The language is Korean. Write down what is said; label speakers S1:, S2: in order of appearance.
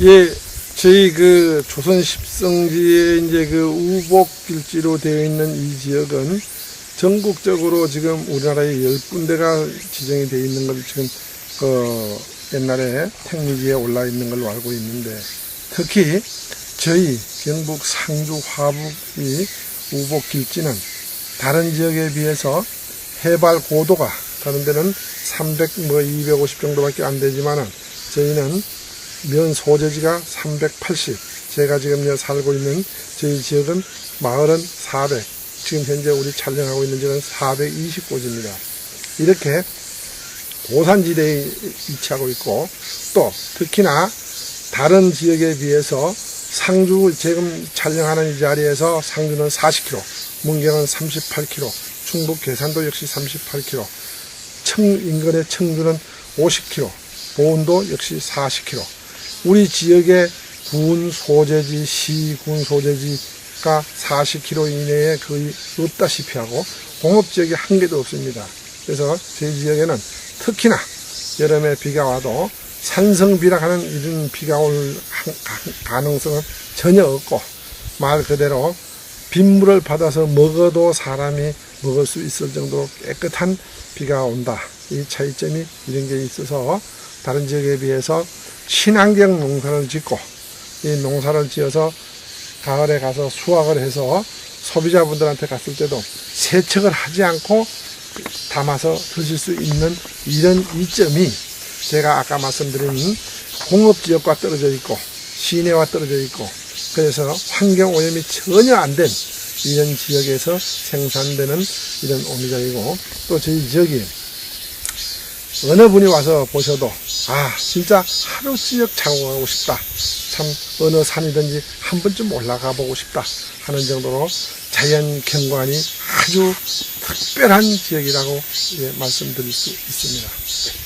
S1: 예, 저희 그 조선 십성지에 이제 그 우복길지로 되어 있는 이 지역은 전국적으로 지금 우리나라에 열 군데가 지정이 되어 있는 걸 지금 그 옛날에 택리지에 올라 있는 걸로 알고 있는데 특히 저희 경북 상주 화북이 우복길지는 다른 지역에 비해서 해발 고도가 다른 데는 300, 뭐 250 정도밖에 안 되지만은 저희는 면 소재지가 380. 제가 지금 여 살고 있는 저희 지역은 마을은 400. 지금 현재 우리 촬영하고 있는 지역은 420곳입니다. 이렇게 고산지대에 위치하고 있고 또 특히나 다른 지역에 비해서 상주 지금 촬영하는 이 자리에서 상주는 40km, 문경은 38km, 충북 계산도 역시 38km, 청 인근의 청주는 50km, 보은도 역시 40km. 우리 지역의 군 소재지, 시군 소재지가 40km 이내에 거의 없다시피 하고 공업 지역이 한 개도 없습니다. 그래서 저희 지역에는 특히나 여름에 비가 와도 산성비라 하는 이런 비가 올 가능성은 전혀 없고 말 그대로 빗물을 받아서 먹어도 사람이 먹을 수 있을 정도로 깨끗한 비가 온다. 이 차이점이 이런 게 있어서 다른 지역에 비해서 친환경 농사를 짓고 이 농사를 지어서 가을에 가서 수확을 해서 소비자분들한테 갔을 때도 세척을 하지 않고 담아서 드실 수 있는 이런 이점이 제가 아까 말씀드린 공업지역과 떨어져 있고 시내와 떨어져 있고 그래서 환경 오염이 전혀 안 된 이런 지역에서 생산되는 이런 오미자이고 또 저희 지역이 어느 분이 와서 보셔도 아 진짜 하루 지역 자고가고 싶다 참 어느 산이든지 한 번쯤 올라가 보고 싶다 하는 정도로 자연 경관이 아주 특별한 지역이라고 예, 말씀드릴 수 있습니다.